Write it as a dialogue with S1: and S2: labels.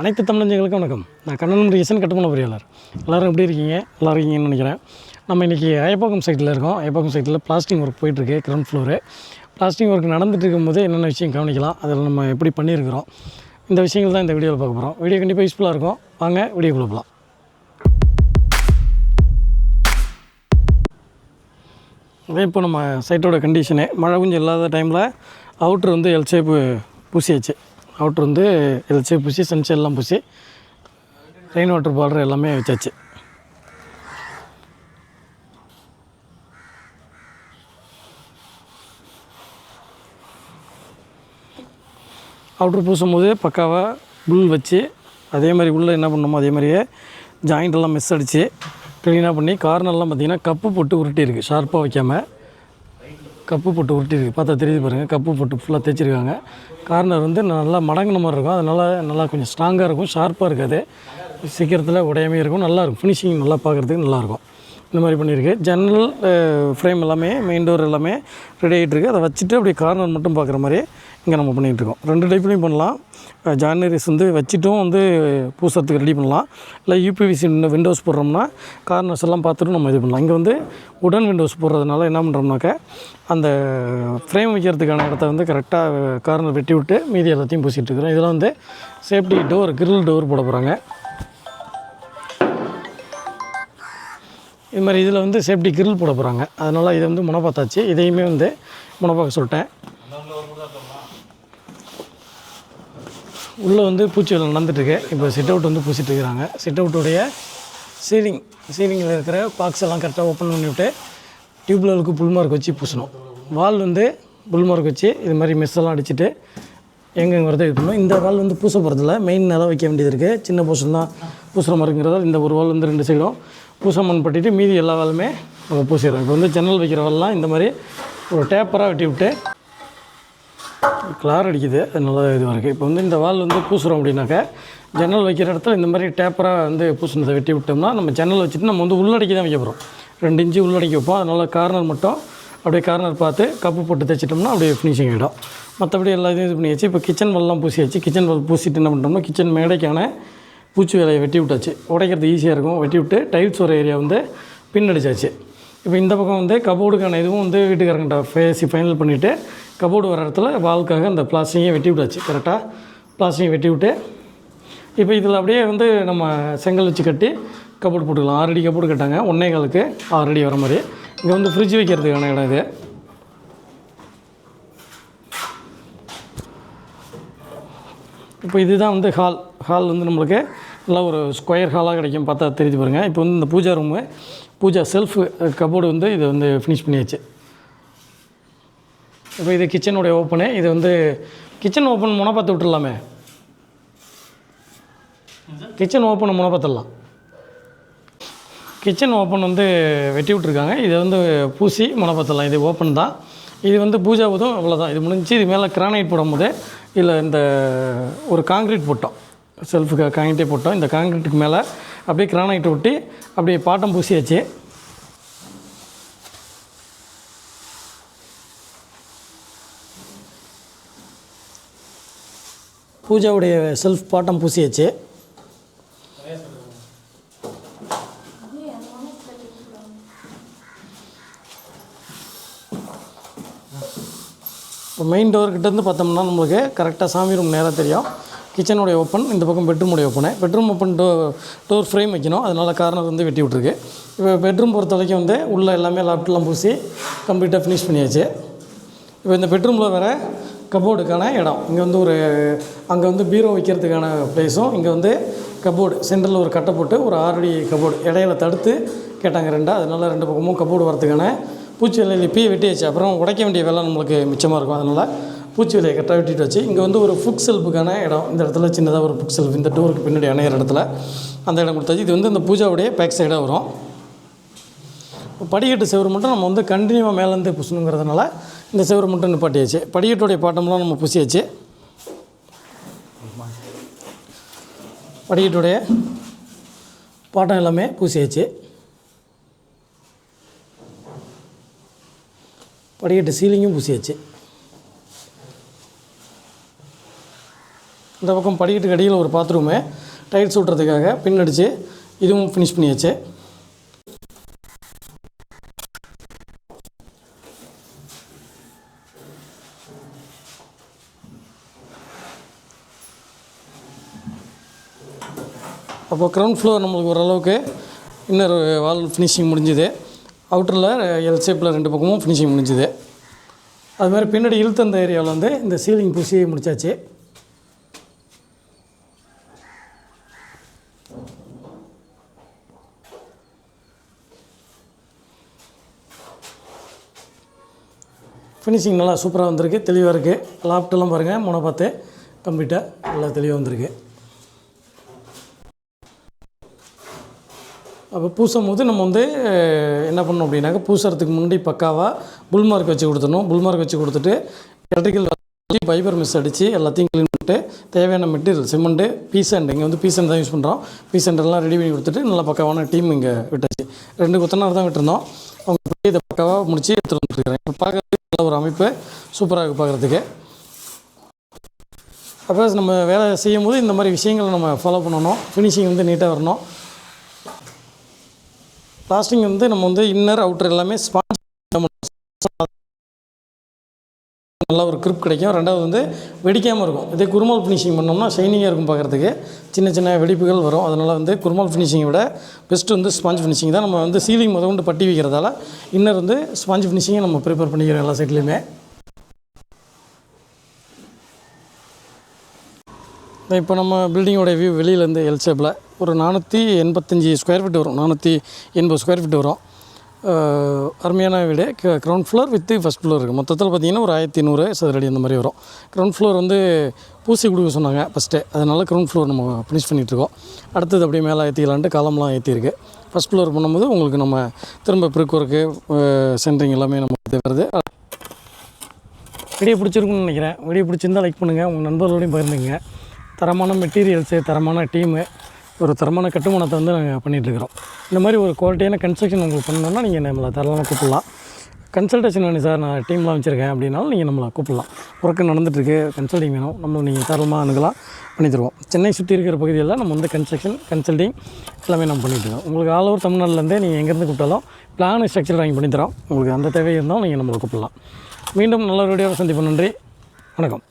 S1: அனைத்து தமிழஞ்சங்களுக்கும் வணக்கம். நான் கண்ணன் முருகேசன் கட்டுமான பொறியாளர். எல்லோரும் எப்படி இருக்கீங்க? நல்லா இருக்கீங்கன்னு நினைக்கிறேன். நம்ம இன்றைக்கி ஐயப்பாக்கம் சைட்டில் இருக்கோம். ஐயப்பாக்கம் சைட்டில் பிளாஸ்டிங் ஒர்க் போயிட்டுருக்கு கிரவுண்ட் ஃப்ளோரு பிளாஸ்டிக் ஒர்க் நடந்துட்டு இருக்கும்போது என்னென்ன விஷயம் கவனிக்கலாம்? அதில் நம்ம எப்படி பண்ணியிருக்கிறோம்? இந்த விஷயங்கள் தான் இந்த வீடியோவில் பார்க்க போகிறோம் வீடியோ கண்டிப்பாக யூஸ்ஃபுல்லாக இருக்கும். வாங்க வீடியோ கொடுப்பலாம் அதே இப்போ நம்ம சைட்டோட கண்டிஷனு மழை கொஞ்சம் இல்லாத டைமில் அவுட்ரு வந்து எல் ஷேப்பு பூசியாச்சு. அவுட்ரு வந்து எல்சி பூசி சன்ஷேட் எல்லாம் பூசி ரெயின் வாட்டர் பார்டர் எல்லாமே வச்சாச்சு. அவுட்ரு பூசும்போது பக்காவாக புல் வச்சு அதே மாதிரி உள்ளே என்ன பண்ணணுமோ அதே மாதிரியே ஜாயிண்ட் எல்லாம் மிஸ் அடித்து க்ளீனாக பண்ணி கார்னர்லாம் பார்த்திங்கன்னா கப்பு போட்டு உருட்டி இருக்குது ஷார்ப்பாக வைக்காமல் கப்பு போட்டு உருட்டிருக்கு பார்த்தா தெரியுது பாருங்கள் கப்பு போட்டு ஃபுல்லாக தேய்ச்சிருக்காங்க. கார்னர் வந்து நல்லா மடங்கின மாதிரி இருக்கும். அதனால் நல்லா கொஞ்சம் ஸ்ட்ராங்காக இருக்கும் ஷார்ப்பாக இருக்காது. சீக்கிரத்தில் உடையாமே இருக்கும் நல்லாயிருக்கும் ஃபினிஷிங் நல்லா பார்க்குறதுக்கு நல்லாயிருக்கும் இந்த மாதிரி பண்ணியிருக்கு. ஜன்னல் ஃப்ரேம் எல்லாமே மெயின் டோர் எல்லாமே ரெடி ஆகிட்டு இருக்குது அதை வச்சுட்டு அப்படியே கார்னர் மட்டும் பார்க்குற மாதிரி இங்கே நம்ம பண்ணிகிட்ருக்கோம். ரெண்டு டைப்லையும் பண்ணலாம். ஜானரிஸ் வந்து வச்சுட்டும் வந்து பூசுறதுக்கு ரெடி பண்ணலாம். இல்லை யூபிவிசி விண்டோஸ் போடுறோம்னா கார்னர்ஸ் எல்லாம் பார்த்துட்டு நம்ம இது பண்ணலாம். இங்கே வந்து உடன் விண்டோஸ் போடுறதுனால என்ன பண்ணுறோம்னாக்க அந்த ஃப்ரேம் வைக்கிறதுக்கான இடத்த வந்து கரெக்டாக கார்னர் வெட்டி விட்டு மீதி எல்லாத்தையும் பூசிட்டு இருக்கிறோம். இதெல்லாம் வந்து சேஃப்டி டோர் கிரில் டோர் போட போகிறாங்க இது மாதிரி இதில் வந்து சேஃப்டி கிரில் போட போகிறாங்க அதனால் இதை வந்து முனப்பாத்தாச்சு. இதையுமே வந்து முனப்பாக்க சொல்லிட்டேன். உள்ளே வந்து பூச்சி வேலை நடந்துட்டுருக்கு. இப்போ சிட் அவுட் வந்து பூசிட்டு இருக்கிறாங்க. சிட் அவுட்டுடைய சீலிங் சீலிங்கில் இருக்கிற பாக்ஸ் எல்லாம் கரெக்டாக ஓப்பன் பண்ணிவிட்டு டியூப்லருக்கு புல் மார்க் வச்சு பூசணும். வால் வந்து புல் மார்க் வச்சு இது மாதிரி மெஸ் எல்லாம் அடிச்சுட்டு எங்கெங்கே வரதை இது பண்ணணும். இந்த வால் வந்து பூச போகிறதில்ல மெயின் நிலம் வைக்க வேண்டியது இருக்குது சின்ன போர்ஷன் தான் பூசுகிற மாதிரிங்கிறதால இந்த ஒரு வால் வந்து ரெண்டு சைடும் பூச மண் பட்டிட்டு மீதி எல்லா வாலுமே நம்ம பூசிடுறோம். இப்போ வந்து ஜன்னல் வைக்கிற வால்லாம் இந்த மாதிரி ஒரு டேப்பராக வெட்டி விட்டு கிளார் அடிக்குது. அது நல்லா இதுவாக இருக்குது இப்போ வந்து இந்த வால் வந்து பூசுகிறோம் அப்படின்னாக்கா ஜன்னல் வைக்கிற இடத்துல இந்த மாதிரி டேப்பராக வந்து பூசினதை வெட்டி விட்டோம்னா நம்ம ஜன்னல் வச்சுட்டு நம்ம வந்து உள்ளடக்கி தான் வைக்க போகிறோம் ரெண்டு இன்ச்சு உள்ளடக்கி வைப்போம். அதனால் கார்னர் மட்டும் அப்படியே கார்னர் பார்த்து கப்பு போட்டு தைச்சிட்டோம்னா அப்படியே ஃபினிஷிங் ஆகிடும் மற்றபடி எல்லா இதையும் இது பண்ணியாச்சு. இப்போ கிச்சன் வல்லாம் பூசியாச்சு. கிச்சன் வல் பூசிட்டு என்ன பண்ணுறோம்னா கிச்சன் மேடைக்கான பூச்சி வேலையை வெட்டி விட்டாச்சு. உடைக்கிறது ஈஸியாக இருக்கும். வெட்டி விட்டு டைல்ஸ் ஒரு ஏரியா வந்து பின் அடிச்சாச்சு இப்போ இந்த பக்கம் வந்து கபோர்டுக்கான இதுவும் வந்து வீட்டுக்காரங்கிட்ட பேசி ஃபைனல் பண்ணிவிட்டு கபோர்டு வர இடத்துல வால்க்காக அந்த பிளாஸ்டிக்கையும் வெட்டி விட்டாச்சு கரெக்டாக பிளாஸ்டிங்கை வெட்டி விட்டு இப்போ இதில் அப்படியே வந்து நம்ம செங்கல் வச்சு கட்டி கபோர்டு போட்டுக்கலாம். ஆறடி கபோர்டு கட்டாங்க. ஒன்றே காலுக்கு ஆறடி வர மாதிரி. இங்கே வந்து ஃப்ரிட்ஜ் வைக்கிறதுக்கான இடம் இது. இப்போ இதுதான் வந்து ஹால் ஹால் வந்து நம்மளுக்கு நல்லா ஒரு ஸ்கொயர் ஹாலாக கிடைக்கும். பார்த்தா தெரிஞ்சு பாருங்கள் இப்போ வந்து இந்த puja room puja shelf cupboard வந்து இதை வந்து ஃபினிஷ் பண்ணியாச்சு. இப்போ இது கிச்சனுடைய ஓப்பனு இது வந்து கிச்சன் ஓப்பன் முனப்பாத்து விட்டுடலாமே கிச்சன் ஓப்பன் முனப்பாத்திடலாம் கிச்சன் ஓப்பன் வந்து வெட்டி விட்ருக்காங்க இதை வந்து பூசி முனப்பாத்திடலாம் இது ஓப்பன் தான். இது வந்து பூஜா உதவும். அவ்வளோதான் இது முடிஞ்சு இது மேலே கிரானைட் போடும்போது இல்லை இந்த ஒரு காங்கிரீட் போட்டோம். செல்ஃபுக்கு காங்கிரீட்டே போட்டோம். இந்த காங்கிரீட்டுக்கு மேலே அப்படியே கிரானைட் ஒட்டி அப்படியே பாட்டம் பூசியாச்சு. பூஜாவுடைய செல்ஃப் பாட்டம் பூசியாச்சு. இப்போ மெயின் டோர்கிட்டேருந்து பார்த்தோம்னா நம்மளுக்கு கரெக்டாக சாமி ரூம் நேராக தெரியும். கிச்சனுடைய ஓப்பன் இந்த பக்கம் பெட்ரூமுடைய ஓப்பனு. பெட்ரூம் ஓப்பன் டோ டோர் ஃப்ரேம் வைக்கணும். அதனால் கார்னர் வந்து வெட்டி விட்ருக்கு இப்போ பெட்ரூம் பொறுத்த வரைக்கும் வந்து உள்ளே எல்லாமே லேப்டெல்லாம் பூசி கம்ப்ளீட்டாக ஃபினிஷ் பண்ணியாச்சு. இப்போ இந்த பெட்ரூமில் வேறு கபோர்டுக்கான இடம். இங்கே வந்து ஒரு அங்கே வந்து பீரோ வைக்கிறதுக்கான ப்ளேஸும் இங்கே வந்து கபோர்டு சென்டரில் ஒரு கட்டை போட்டு ஒரு ஆறடி கபோர்டு இடையில தடுத்து கேட்டாங்க ரெண்டாக அதனால் ரெண்டு பக்கமும் கபோர்டு வரதுக்கான பூச்சி இலையில் இப்பயே வெட்டியாச்சு. அப்புறம் உடைக்க வேண்டிய வேலை நம்மளுக்கு மிச்சமாக இருக்கும். அதனால் பூச்சி விலையை கரெக்டாக வெட்டிட்டு வச்சு இங்கே வந்து ஒரு ஃபுக் செல்ஃபுக்கான இடம். இந்த இடத்துல சின்னதாக ஒரு ஃபுக் செல்ஃப் இந்த டோருக்கு பின்னாடி அணையிற இடத்துல அந்த இடம் கொடுத்தாச்சு. இது வந்து இந்த பூஜாவுடைய பேக் சைடாக வரும். படிக்கட்டு செவரு மட்டும் நம்ம வந்து கண்டினியூவாக மேலேருந்து பூசணுங்கிறதுனால இந்த செவரு மட்டும் நிப்பாட்டியாச்சு. படிக்கட்டுடைய பாட்டம்லாம் நம்ம பூசியாச்சு. படிக்கட்டுடைய பாட்டம் எல்லாமே பூசியாச்சு. படிக்கட்டு சீலிங்கும் பூசியாச்சு. இந்த பக்கம் படிக்கட்டுக்கு அடியில் ஒரு பாத்ரூமு. டைல்ஸ் ஊட்டுறதுக்காக பின் அடித்து இதுவும் ஃபினிஷ் பண்ணியாச்சு. அப்போ க்ரௌண்ட் ஃப்ளோர் நம்மளுக்கு ஓரளவுக்கு இன்னொரு வால் ஃபினிஷிங் முடிஞ்சுது. அவுட்டரில் எல் ஷேப்பில் ரெண்டு பக்கமும் ஃபினிஷிங் முடிஞ்சுது. அது மாதிரி பின்னாடி இழுத்து அந்த ஏரியாவில் வந்து இந்த சீலிங் பூசி முடிச்சாச்சு. ஃபினிஷிங் நல்லா சூப்பராக வந்திருக்கு. தெளிவாக இருக்குது லாப்டெல்லாம் பாருங்கள் முனை பார்த்து கம்ப்ளீட்டாக நல்லா தெளிவாக வந்திருக்கு. அப்போ பூசும் போது நம்ம வந்து என்ன பண்ணணும் அப்படின்னாக்கா பூசுறதுக்கு முன்னாடி பக்காவாக புல் மார்க் வச்சு கொடுத்துடணும். புல் மார்க் வச்சு கொடுத்துட்டு எலக்ட்ரிக்கல் ஃபைபர் மிஸ் அடித்து எல்லாத்தையும் க்ளீன் கொடுத்துட்டு தேவையான மெட்டீரியல் சிமெண்ட்டு பீசண்ட் இங்கே வந்து பீசண்ட் தான் யூஸ் பண்ணுறோம் பீசண்டெல்லாம் ரெடி பண்ணி கொடுத்துட்டு நல்லா பக்காவான டீம் இங்கே விட்டாச்சு. ரெண்டு கொத்தனார் தான் விட்டுருந்தோம். அவங்க போய் இதை பக்காவாக முடிச்சு எடுத்துகிட்டு வந்துருக்கிறேன் இப்போ பார்க்குறதுக்கு நல்ல ஒரு அமைப்பு. சூப்பராக இருக்குது பார்க்குறதுக்கு. அப்போ நம்ம வேலை செய்யும் போது இந்த மாதிரி விஷயங்களை நம்ம ஃபாலோ பண்ணணும். ஃபினிஷிங் வந்து நீட்டாக வரணும். பிளாஸ்டிங் வந்து நம்ம வந்து இன்னர் அவுட்டர் எல்லாமே ஸ்பான்ஸ் நல்ல ஒரு கிரிப் கிடைக்கும். ரெண்டாவது வந்து வெடிக்காமல் இருக்கும். இதே குருமால் ஃபினிஷிங் பண்ணோம்னா ஷைனிங்காக இருக்கும் பார்க்குறதுக்கு. சின்ன சின்ன வெடிப்புகள் வரும். அதனால் வந்து குருமால் ஃபினிஷிங்கை விட பெஸ்ட்டு வந்து ஸ்பாஞ்ச் ஃபினிஷிங் தான். நம்ம வந்து சீலிங் முத கொண்டு பட்டி வைக்கிறதால இன்னர் வந்து ஸ்பாஞ்ச் ஃபினிஷிங்கை நம்ம ப்ரிப்பேர் பண்ணிக்கிறோம் எல்லா சைட்லேயுமே இப்போ நம்ம பில்டிங்கோட வியூ வெளியிலேருந்து எல் ஷேப்பில் ஒரு நானூற்றி எண்பத்தஞ்சு ஸ்கொயர் ஃபீட் வரும். நானூற்றி எண்பது ஸ்கொயர் ஃபீட் வரும். அருமையான வீடு. Ground floor with first floor இருக்குது மொத்தத்தில் பார்த்தீங்கன்னா ஒரு ஆயிரத்தி நூறு சதுரடி அந்த மாதிரி வரும். கிரவுண்ட் ஃப்ளோர் வந்து பூசி கொடுக்க சொன்னாங்க ஃபஸ்ட்டு அதனால் கிரவுண்ட் ஃப்ளோர் நம்ம ஃபினிஷ் பண்ணிகிட்ருக்கோம் அடுத்தது அப்படியே மேலே ஏற்றிக்கலான்ட்டு காலம்லாம் ஏற்றிருக்கு ஃபஸ்ட் ஃப்ளோர் பண்ணும்போது உங்களுக்கு நம்ம திரும்ப ப்ரிக் ஒர்க்கு சென்ட்ரிங் எல்லாமே நம்ம வருது. வீடியோ பிடிச்சிருக்குன்னு நினைக்கிறேன். வீடியோ பிடிச்சிருந்தா லைக் பண்ணுங்கள் உங்கள் நண்பர்களோடையும் பகிர்ந்துங்க தரமான மெட்டீரியல்ஸு தரமான டீமு ஒரு தரமான கட்டுமானத்தை வந்து நாங்கள் பண்ணிகிட்ருக்குறோம் இந்த மாதிரி ஒரு குவாலிட்டியான கன்ஸ்ட்ரக்ஷன் உங்களுக்கு பண்ணணும்னா நீங்கள் நம்மளை தாராளமாக கூப்பிடலாம். கன்சல்டேஷன் வேணும் சார். நான் டீம்லாம் வச்சுருக்கேன் அப்படின்னாலும் நீங்கள் நம்மளை கூப்பிடலாம். ஒர்க்கு நடந்துகிட்ருக்கு கன்சல்டிங் வேணும். நம்ம நீங்கள் தாராளமாக அணுகலாம். பண்ணி தருவோம் சென்னை சுற்றி இருக்கிற பகுதியெல்லாம் நம்ம வந்து கன்ஸ்ட்ரக்ஷன் கன்சல்டிங் எல்லாமே நம்ம பண்ணிட்டுருக்கோம் உங்களுக்கு ஆல் ஓவர் தமிழ்நாட்டிலேருந்தே நீங்கள் எங்கேருந்து கூப்பிட்டாலும் பிளான் ஸ்ட்ரக்சர் வாங்கி பண்ணித்தரோம். உங்களுக்கு அந்த தேவை இருந்தாலும் நீங்கள் நம்மளை கூப்பிடலாம். மீண்டும் நல்ல வீடியோவை சந்திப்போம். நன்றி. வணக்கம்.